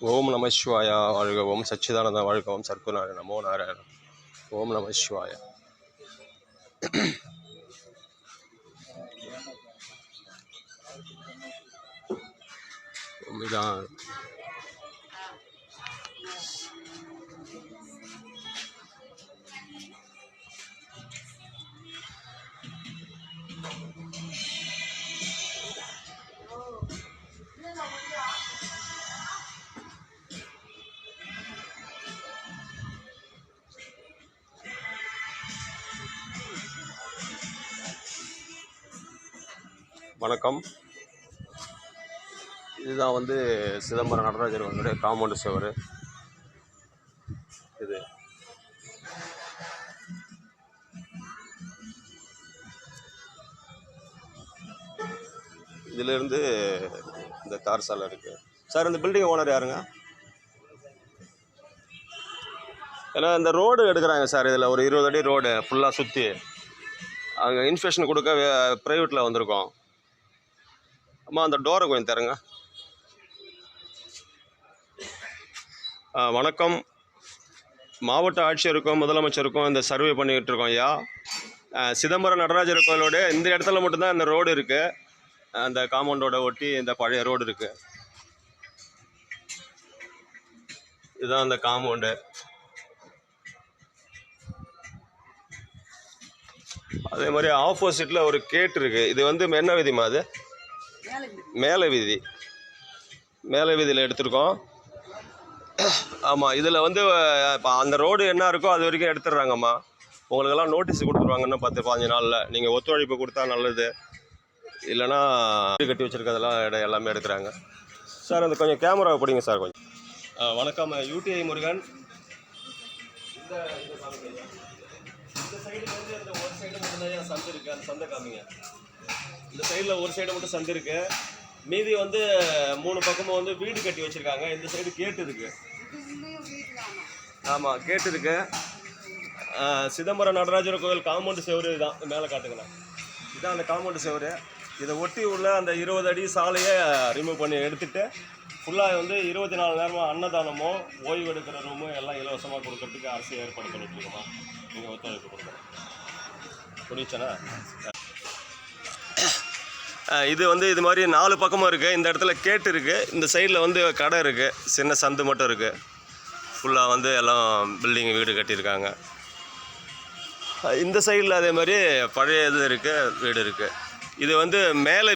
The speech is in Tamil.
ஓம் நம சிவாயா வாழ்க ஓம் சச்சிதானந்த வாழ்க ஓம் சர்க்குநாராயண நமோ நாராயணம். ஓம் நம சிவாயா இதான் வணக்கம். இதுதான் வந்து சிதம்பரம் நடராஜர் அவங்களுடைய காம்பவுண்டு சுவர். இது. இதிலிருந்து இந்த தார் சாலை இருக்கு. சார் இந்த பில்டிங் ஓனர் யாருங்க? ஏன்னா இந்த ரோடு எடுக்கிறாங்க சார் இதில். ஒரு இருபது அடி ரோடு ஃபுல்லாக சுற்றி அங்கே இன்ஃபெக்ஷன் கொடுக்க ப்ரைவேட்டில் வந்திருக்கோம். அம்மா அந்த டோரை கொஞ்சம் தருங்க வணக்கம். மாவட்ட ஆட்சியருக்கும் முதலமைச்சருக்கும் இந்த சர்வே பண்ணிக்கிட்டு இருக்கோம் ஐயா. சிதம்பரம் நடராஜர் கோயிலோட இந்த இடத்துல மட்டும்தான் இந்த ரோடு இருக்குது அந்த காம்பவுண்டோட ஒட்டி இந்த பழைய ரோடு இருக்குது இதுதான் அந்த காம்பவுண்டு. அதே மாதிரி ஆப்போசிட்டில் ஒரு கேட் இருக்குது இது வந்து என்ன விதிமா அது? மேலே வீதி. மேலே வீதியில் எடுத்திருக்கோம். ஆமாம் இதில் வந்து இப்போ அந்த ரோடு என்ன இருக்கோ அது வரைக்கும் எடுத்துடுறாங்கம்மா. உங்களுக்கெல்லாம் நோட்டீஸ் கொடுத்துருவாங்கன்னு பத்து பாஞ்சு நாளில். நீங்கள் ஒத்துழைப்பு கொடுத்தா நல்லது. இல்லைன்னா வீடு கட்டி வச்சுருக்கதெல்லாம் இடம் எல்லாமே எடுக்கிறாங்க. சார் அந்த கொஞ்சம் கேமராவை பிடிங்க சார் கொஞ்சம். வணக்கம் யூடிஐ முருகன். இந்த இந்த சைடு வந்து அந்த ஒரு சைடு மட்டும்தான் சந்து இருக்குது அந்த சந்தை காமிங்க. இந்த சைடில் ஒரு சைடு மட்டும் சந்து இருக்கு. மீதி வந்து மூணு பக்கமும் வந்து வீடு கட்டி வச்சுருக்காங்க. இந்த சைடு கேட்டு இருக்கு. ஆமாம் கேட்டு இருக்கு. சிதம்பரம் நடராஜர் கோவில் காம்பவுண்டு செவரு தான் மேலே காட்டுங்கண்ணா இதுதான் அந்த காம்பவுண்டு செவரு. இதை ஒட்டி உள்ள அந்த இருபது அடி சாலையை ரிமூவ் பண்ணி எடுத்துகிட்டு ஃபுல்லாக வந்து இருபத்தி நாலு நேரமாக அன்னதானமோ ஓய்வு எடுக்கிற ரூமும் எல்லாம் இலவசமாக கொடுக்கறதுக்கு அரசு ஏற்பாடு பண்ணிட்டு இருக்கோமா? நீங்கள் ஒத்துழைப்பு கொடுக்கணும். புரியுச்சனா இது வந்து இது மாதிரி நாலு பக்கமும் இருக்குது இந்த இடத்துல கேட்டு இருக்குது இந்த சைடில் வந்து கடை இருக்குது சின்ன சந்து மட்டும் இருக்குது ஃபுல்லாக வந்து எல்லாம் பில்டிங் வீடு கட்டியிருக்காங்க. இந்த சைடில் அதே மாதிரி பழைய இது இருக்குது வீடு இருக்குது இது வந்து மேலே